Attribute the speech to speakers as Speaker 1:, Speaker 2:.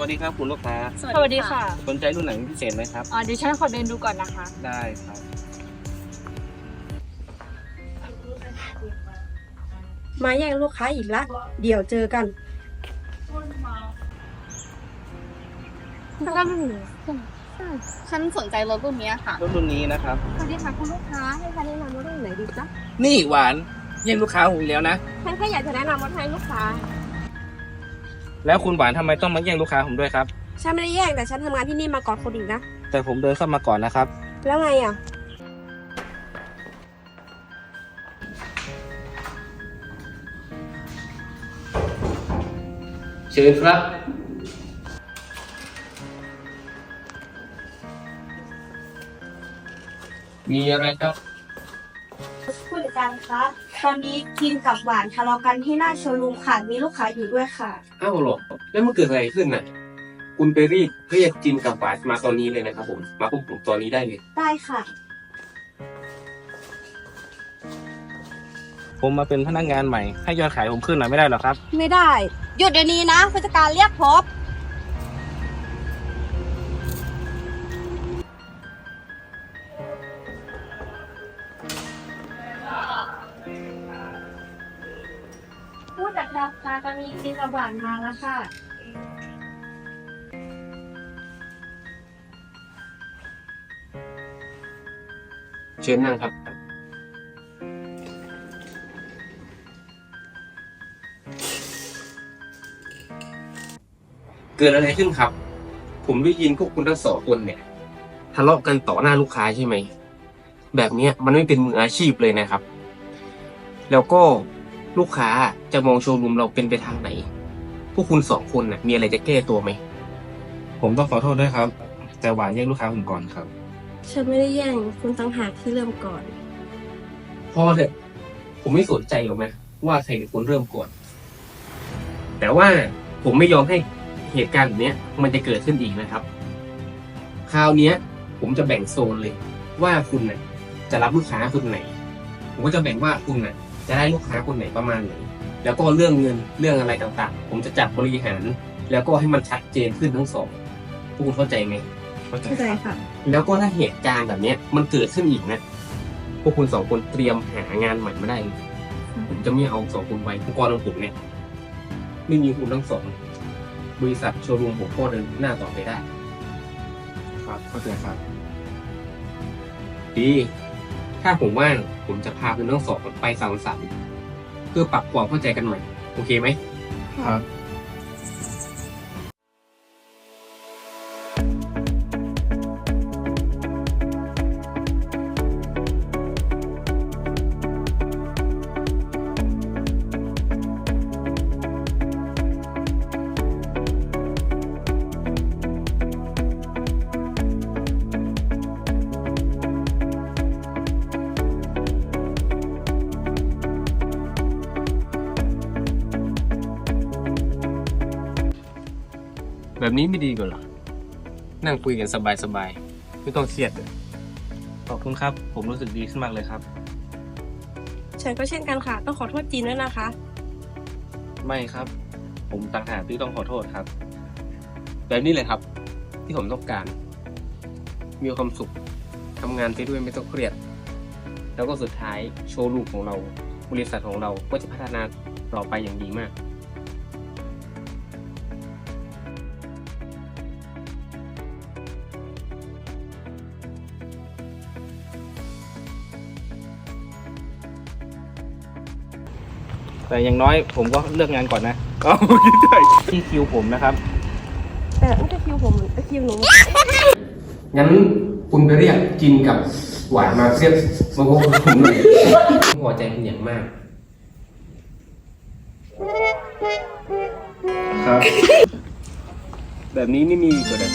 Speaker 1: วัสดีค
Speaker 2: รับคุณลูกค้า
Speaker 3: สวัสดีค่ะ
Speaker 2: สนใจรุ่นไหนเป็นพิเศษไหมครับ
Speaker 3: อ่าดิฉันขอเดินดูก่อนนะคะ
Speaker 2: ได้ครับ
Speaker 4: มาแย่งลูกค้าอีกละ เดี๋ยวเจอกัน
Speaker 1: ก็ไม่มีฉันสนใจรถรุ่นนี้ค่ะ
Speaker 2: รุ่นรุ่นนี้นะครับ
Speaker 4: สวัสดีค่ะคุณลูกค้า ให้คะแนะนำว่ารุ่นไหนดีจ๊ะ
Speaker 2: นี่หวานแย่งลูกค้าผมอีกแล้วนะ
Speaker 4: ฉันแค่อยากจะแนะนำรถให้ลูกค้า
Speaker 2: แล้วคุณหวานทำไมต้องมาแย่งลูกค้าผมด้วยครับ
Speaker 4: ฉันไม่ได้แย่งแต่ฉันทำงานที่นี่มาก่อนคนอื่นนะ
Speaker 2: แต่ผมเดินเข้ามาก่อนนะครับ
Speaker 4: แล้วไงอะ
Speaker 2: เชิญครับ มีอะไรครับ
Speaker 4: ผู้จัดการคะ ตอนนี้กินกับหวานทะเลาะกันที่หน้าโชว์รูมค่ะ มีลูกค้าอยู่ด้วยค่ะ
Speaker 5: อ้าวเหรอแล้วมันเกิดอะไรขึ้นน่ะ คุณไปรีบเรียกจินกับหวานมาตอนนี้เลยนะครับผม มาปุ๊บผมตอนนี้ได้เลย
Speaker 4: ได้ค่ะ
Speaker 2: ผมมาเป็นพนักงานใหม่ ให้ยอดขายผมขึ้นหน่อยไม่ได้หรอครับ
Speaker 4: ไม่ได้ หยุดเดี๋ยวนี้นะผู้จัดการเรียกพบ ผู้จัดการคะตอนนี้กินกับานมาแล้วค่ะ
Speaker 5: เชิญนั่งครับ เกิดอะไรขึ้นครับ ผมได้ยินพวกคุณทั้งสองคนเนี่ยทะเลาะกันต่อหน้าลูกค้าใช่ไหม แบบเนี้ยมันไม่เป็นมืออาชีพเลยนะครับ แล้วก็ ลูกค้าจะมองโชว์รูมเราเป็นไปทางไหน พวกคุณสองคนน่ะมีอะไรจะแก้ตัวไหม
Speaker 2: ผมต้องขอโทษด้วยครับ แต่หวานแย่งลูกค้าผมก่อนครับ
Speaker 4: ฉันไม่ได้แย่งคุณตั้งหากที่เริ่มก่อน
Speaker 5: พอเถอะผมไม่สนใจหรอกนะว่าใครเป็นคนเริ่มก่อน แต่ว่าผมไม่ยอมให้เหตุการณ์แบบเนี้ย มันจะเกิดขึ้นอีกนะครับ คราวเนี้ย ผมจะแบ่งโซนเลย ว่าคุณน่ะจะรับลูกค้าคนไหน ผมก็จะแบ่งว่าคุณน่ะ จะได้ลูกค้าคนไหนประมาณไหนแล้วก็เรื่องเงินเรื่องอะไรต่างๆ ผมจะจัดบริหาร แล้วก็ให้มันชัดเจนขึ้นทั้งสองพวกคุณเข้าใจไหม
Speaker 2: เข้าใจ
Speaker 4: เข้าใจค่ะ
Speaker 5: แล้วก็ถ้าเหตุการณ์แบบเนี้ยมันเกิดขึ้นอีกนะ พวกคุณสองคนเตรียมหางานใหม่มาได้เลยผมจะไม่เอาสองคนไว้องค์กรของผมเนี่ยไม่มีคุณทั้งสอง บริษัทโชว์รูมผมก็เดินหน้าต่อไปได้
Speaker 2: ครับเข้าใจครับ
Speaker 5: ดี ถ้าผมว่าง ผมจะพาคุณทั้งสองไปสังสรรค์เพื่อปรับความเข้าใจกันใหม่ โอเคไหม
Speaker 2: ครับ
Speaker 5: แบบนี้ไม่ดีกว่าเหรอ นั่งคุยกันสบายๆ ไม่ต้องเครียดเลย
Speaker 2: ขอบคุณครับ ผมรู้สึกดีขึ้นมากเลยครับ
Speaker 4: ฉันก็เช่นกันค่ะ ต้องขอโทษจีนด้วยนะคะ
Speaker 2: ไม่ครับ ผมต่างหากที่ต้องขอโทษครับ
Speaker 5: แบบนี้เลยครับ ที่ผมต้องการ มีความสุขทำงานไปด้วยไม่ต้องเครียด แล้วก็สุดท้ายโชว์รูมของเรา บริษัทของเราก็จะพัฒนาต่อไปอย่างดีมาก
Speaker 2: แต่อย่างน้อยผมก็เลือกงานก่อนนะ
Speaker 5: เอาได้
Speaker 2: ที่คิวผมนะครับ
Speaker 4: แต่ไม่ใช่คิวผมไอคิวหนู
Speaker 5: งั้นคุณไปเรียกจินกับหวานมาเรียกมาพบกับผมหน่อยผมพอใจเป็นอย่างมาก
Speaker 2: ครับ
Speaker 5: แบบนี้ไม่มีอีกเลย